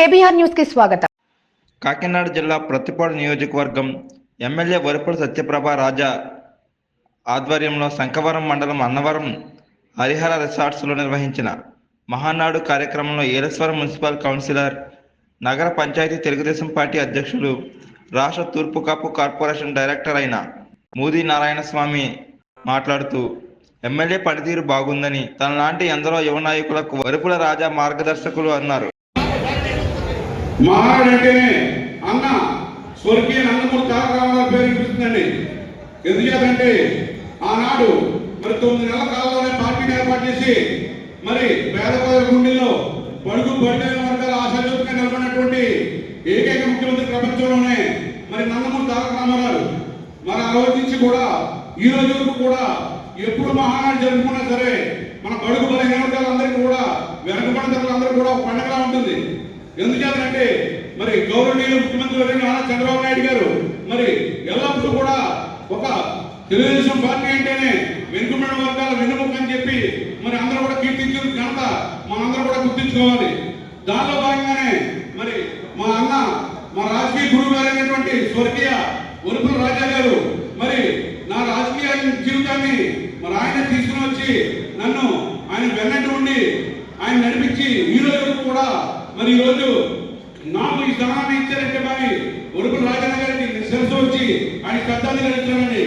KBR న్యూస్కి స్వాగతం. కాకినాడ జిల్లా ప్రతిపాడు నియోజకవర్గం ఎమ్మెల్యే వరపుల సత్యప్రభ రాజా ఆధ్వర్యంలో శంఖవరం మండలం అన్నవరం హరిహర రిసార్ట్స్లో నిర్వహించిన మహానాడు కార్యక్రమంలో ఏలేశ్వరం మున్సిపల్ కౌన్సిలర్ నగర పంచాయతీ తెలుగుదేశం పార్టీ అధ్యక్షులు రాష్ట్ర తూర్పు కాపు కార్పొరేషన్ డైరెక్టర్ అయిన మోదీ నారాయణ స్వామి మాట్లాడుతూ ఎమ్మెల్యే పనితీరు బాగుందని తనలాంటి ఎందరో యువ నాయకులకు వరుపుల రాజా మార్గదర్శకులు అన్నారు. మహారాడు అంటేనే అన్న స్వర్గీయ నందమూరి తారక రామారావు పేరు వినిపిస్తుందండి ఎందుచేతంటే ఆనాడు మరి తొమ్మిది నెలల కాలంలోనే పార్టీని ఏర్పాటు చేసి మరి పేద పేద గుండెల్లో పడుగు బడిన వర్గాల ఆశాజ్యోతిగా నిలబడినటువంటి ఏకైక ముఖ్యమంత్రి ప్రపంచంలోనే మరి నందమూరి తారక రామారావు మరి ఆ రోజు నుంచి కూడా ఈ రోజు వరకు కూడా ఎప్పుడు మహానాడు జరుపుకున్నా సరే మన పడుగు బలహీన వర్గాలందరికీ కూడా వెనకబడిన తరగతులందరూ కూడా ఒక పండుగలా ఉంటుంది. ఎందుచేతంటే మరి గౌరవనీయులు ముఖ్యమంత్రి నారా చంద్రబాబు నాయుడు గారు మరి ఎల్లప్పుడూ కూడా ఒక తెలుగుదేశం పార్టీ అంటేనే వెనుకబడిన వర్గాల వెన్నుముక అని చెప్పి మరి అందరూ కూడా కీర్తించిన ఘనత మనందరూ కూడా గుర్తించుకోవాలి. దానిలో భాగంగానే మరి మా అన్న మా రాజకీయ గురువు గారైనటువంటి స్వర్గీయ ఉరుపుల రాజా గారు మరి నా రాజకీయ జీవితాన్ని మరి ఆయన తీసుకుని వచ్చి నన్ను ఆయన వెన్నట్టు ఉండి ఆయన నడిపించి ఈ రోజు కూడా మరి ఈరోజు నాకు ఈ స్థానాన్ని ఇచ్చారంటే మరి వరుపుల రాజన్న గారికి శిరస్సు వచ్చి ఆయన శ్రద్ధాంజలి ఇచ్చానండి